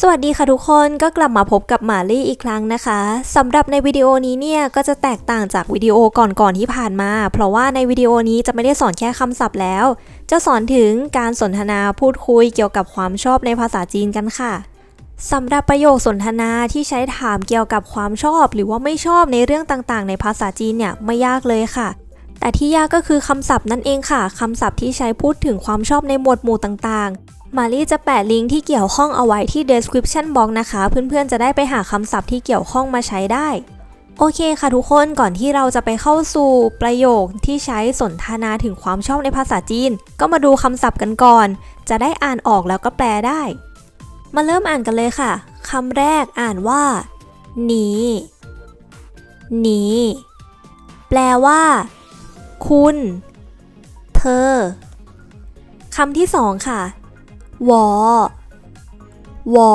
สวัสดีค่ะทุกคนก็กลับมาพบกับหมาลี่อีกครั้งนะคะสำหรับในวิดีโอนี้เนี่ยก็จะแตกต่างจากวิดีโอก่อนๆที่ผ่านมา เพราะว่าในวิดีโอนี้จะไม่ได้สอนแค่คำศัพท์แล้ว จะสอนถึงการสนทนาพูดคุยเกี่ยวกับความชอบในภาษาจีนกันค่ะสำหรับประโยคสนทนาที่ใช้ถามเกี่ยวกับความชอบ หรือว่าไม่ชอบในเรื่องต่างๆ ในภาษาจีนเนี่ยไม่ยากเลยค่ะ แต่ที่ยากก็คือคำศัพท์นั่นเองค่ะคำศัพท์ที่ใช้พูดถึงความชอบในหมวดหมู่ต่างๆ มารีจะแปะลิงก์ที่เกี่ยวข้องเอาไว้ที่ description box นะคะ เพื่อนๆจะได้ไปหาคำศัพท์ที่เกี่ยวข้องมาใช้ได้ โอเคค่ะทุกคนก่อนที่เราจะไปเข้าสู่ประโยคที่ใช้สนทนาถึงความชอบในภาษาจีน ก็มาดูคำศัพท์กันก่อน จะได้อ่านออกแล้วก็แปลได้ มาเริ่มอ่านกันเลยค่ะคำแรกอ่านว่าหนีหนีแปลว่า คุณ เธอ คำที่สองค่ะวอวอ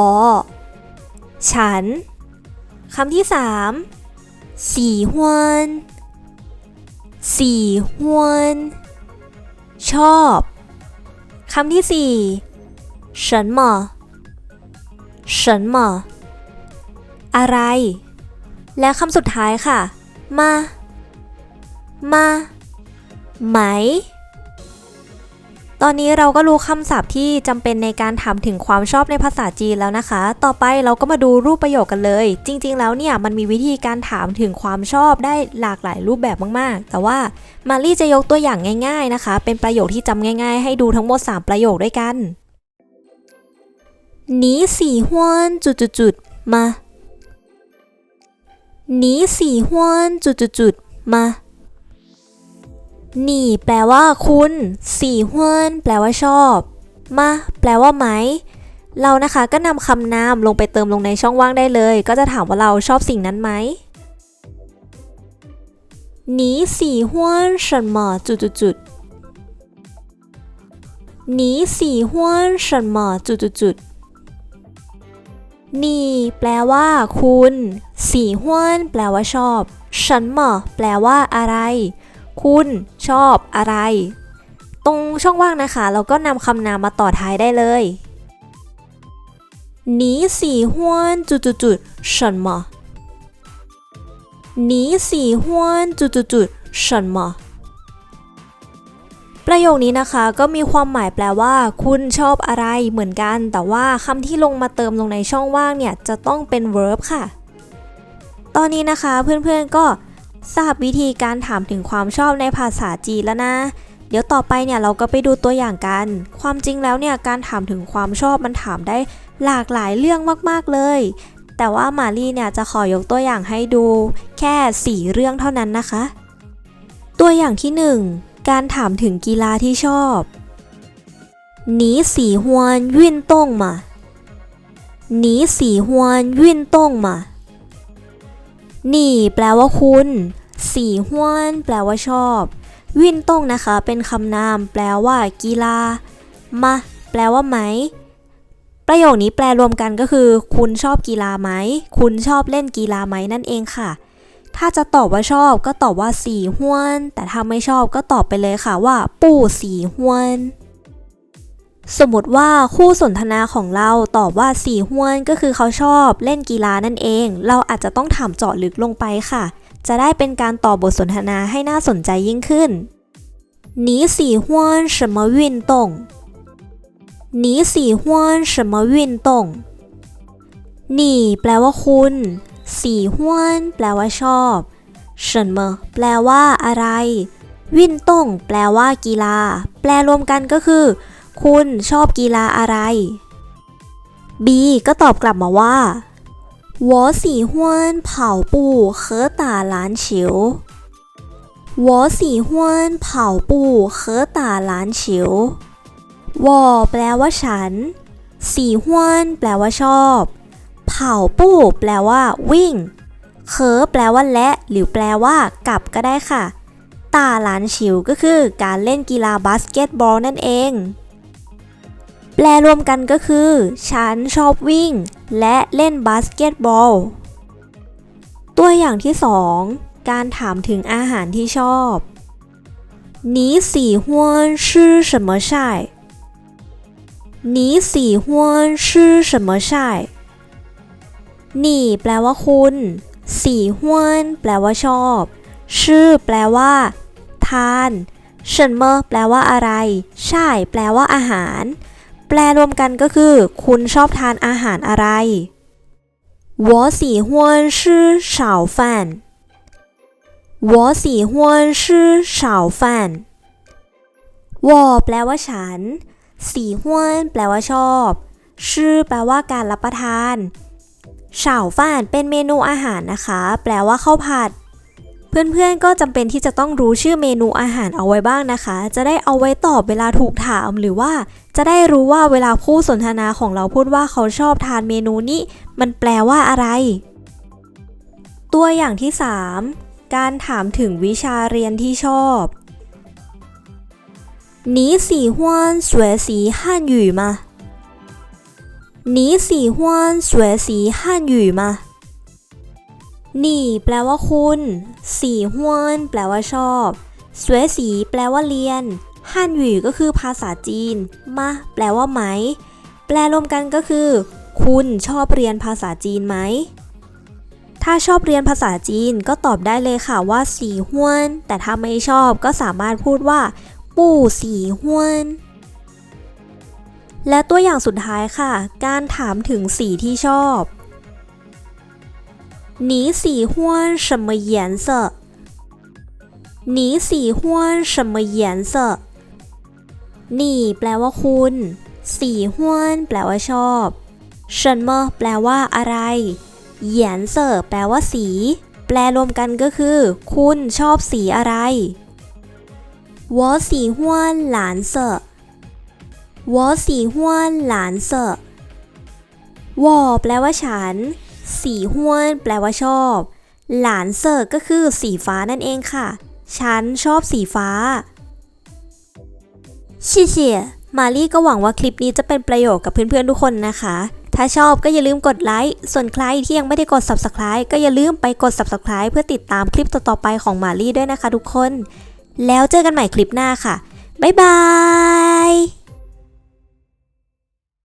ฉัน คำที่สามสีฮวนสีฮวนชอบ คำที่สี่什么什么อะไร และคำสุดท้ายค่ะ มา มา ไหม ตอนนี้เราก็รู้คำศัพท์ที่จำเป็นในการถามถึงความชอบในภาษาจีนแล้วนะคะ ต่อไปเราก็มาดูรูปประโยคกันเลย จริงๆ แล้วเนี่ยมันมีวิธีการถามถึงความชอบได้หลากหลายรูปแบบมากๆ แต่ว่ามารี่จะยกตัวอย่างง่าย ๆนะคะ เป็นประโยคที่จำง่าย ๆ ให้ดูทั้งหมด 3 ประโยคด้วยกัน你喜欢จุดจุดๆๆมา你喜欢จุดจุดๆๆมา หนี่แปลว่าคุณสี่ฮวนแปลว่าชอบ มาแปลว่าไหม เรานะคะก็นำคำนามลงไปเติมลงในช่องว่างได้เลย ก็จะถามว่าเราชอบสิ่งนั้นไหมหนีสี่ฮวนฉันหมอจุดจุดจุดหนีสี่ฮวนฉันหมอจุดจุดจุดหนีแปลว่า คุณ สี่ห้วน แปลว่าชอบฉันหมอแปลว่าอะไร คุณชอบอะไร ตรงช่องว่างนะคะ เราก็นำคำนามมาต่อท้ายได้เลย你喜欢จุดจุดจุด什么你喜欢จุดจุดจุด什么ประโยคนี้นะคะก็มีความหมายแปลว่า คุณชอบอะไรเหมือนกัน แต่ว่าคำที่ลงมาเติมลงในช่องว่างเนี่ยจะต้องเป็น verb ค่ะ ตอนนี้นะคะเพื่อนๆก็ ทราบวิธีการถามถึงความชอบในภาษาจีนแล้วนะ เดี๋ยวต่อไปเนี่ยเราก็ไปดูตัวอย่างกัน ความจริงแล้วเนี่ยการถามถึงความชอบมันถามได้หลากหลายเรื่องมากๆเลย แต่ว่ามารีเนี่ยจะขอยกตัวอย่างให้ดู แค่ 4 เรื่องเท่านั้นนะคะ ตัวอย่างที่ 1 การถามถึงกีฬาที่ชอบ你喜欢运动吗你喜欢运动吗 นี่แปลว่าคุณ สีห้วน แปลว่าชอบ วินต้งนะคะ เป็นคำนาม แปลว่า กีฬา มา แปลว่าไหม ประโยคนี้แปลรวมกันก็คือ คุณชอบกีฬาไหม คุณชอบเล่นกีฬาไหมนั่นเองค่ะ ถ้าจะตอบว่าชอบก็ตอบว่าสีห้วน แต่ถ้าไม่ชอบก็ตอบไปเลยค่ะว่า ปู่สีห้วน สมมติว่าคู่สนทนาของเราตอบว่าสีห้วนก็คือเขาชอบเล่นกีฬานั่นเอง เราอาจจะต้องถามเจาะลึกลงไปค่ะ จะได้เป็นการต่อบทสนทนาให้น่าสนใจยิ่งขึ้น你喜欢什么运动你喜欢什么运动นี่แปลว่าคุณสีห้วนแปลว่าชอบ什么แปลว่าอะไร วินต้งแปลว่ากีฬา แปลรวมกันก็คือ คุณชอบกีฬาอะไร B ก็ตอบกลับมาว่า我喜欢跑步和打篮球我喜欢跑步和打篮球我แปลว่าฉันสีห้วนแปลว่าชอบเผาปู้แปลว่า วิ่งเคอแปลว่าและ หรือแปลว่ากับก็ได้ค่ะ ตาหลานฉิวก็คือการเล่นกีฬาบาสเกตบอลนั่นเอง แปลรวมกันก็คือ ฉันชอบวิ่ง และเล่นบาสเกตบอล ตัวอย่างที่ 2 การถามถึงอาหารที่ชอบ你喜欢吃什么菜 你喜欢吃什么菜นี่แปลว่าคุณสีฮวนแปลว่าชอบ ชื่อ แปลว่า ทานเฉินเมอแปลว่าอะไร ใช่ แปลว่าอาหาร แปลรวมกันก็คือ คุณชอบทานอาหารอะไร我喜欢吃炒饭我喜欢吃炒饭我แปลว่าฉัน สีห้วนแปลว่าชอบ ชื่อ แปลว่าการรับประทานเฉาฟ่านเป็นเมนูอาหารนะคะ แปลว่าข้าวผัด เพื่อนๆก็จำเป็นที่จะต้องรู้ชื่อเมนูอาหารเอาไว้บ้างนะคะ จะได้เอาไว้ตอบเวลาถูกถาม หรือว่าจะได้รู้ว่าเวลาคู่สนทนาของเราพูดว่าเขาชอบทานเมนูนี้ มันแปลว่าอะไร ตัวอย่างที่ 3 การถามถึงวิชาเรียนที่ชอบ你喜欢学习汉语吗你喜欢学习汉语吗 นี่แปลว่าคุณ สีฮวนแปลว่าชอบสวยสีแปลว่าเรียนฮั่นหยู่ก็คือภาษาจีน มา แปลว่าไหม แปลรวมกันก็คือ คุณชอบเรียนภาษาจีนไหม ถ้าชอบเรียนภาษาจีนก็ตอบได้เลยค่ะว่า สีฮวน แต่ถ้าไม่ชอบก็สามารถพูดว่า ปู่ สีฮวน และตัวอย่างสุดท้ายค่ะ การถามถึงสีที่ชอบ 你喜欢什么颜色你喜欢什么颜色นี่แปลว่าคุณสีห้วนแปลว่าชอบ什么แปลว่าอะไรเหยียนเซอแปลว่าสี แปลรวมกันก็คือ คุณชอบสีอะไร我喜欢蓝色我喜欢蓝色我แปลว่าฉัน สีห้วนแปลว่าชอบ หลานเซอร์ก็คือสีฟ้านั่นเองค่ะ ฉันชอบสีฟ้าชิเชียมารีก็หวังว่าคลิปนี้จะเป็นประโยชน์กับเพื่อนๆทุกคนนะคะ ถ้าชอบก็อย่าลืมกดไลค์ ส่วนใครที่ยังไม่ได้กด Subscribe ก็อย่าลืมไปกด Subscribe เพื่อติดตามคลิปต่อๆไปของมารีด้วยนะคะทุกคน แล้วเจอกันใหม่คลิปหน้าค่ะ บ๊ายบาย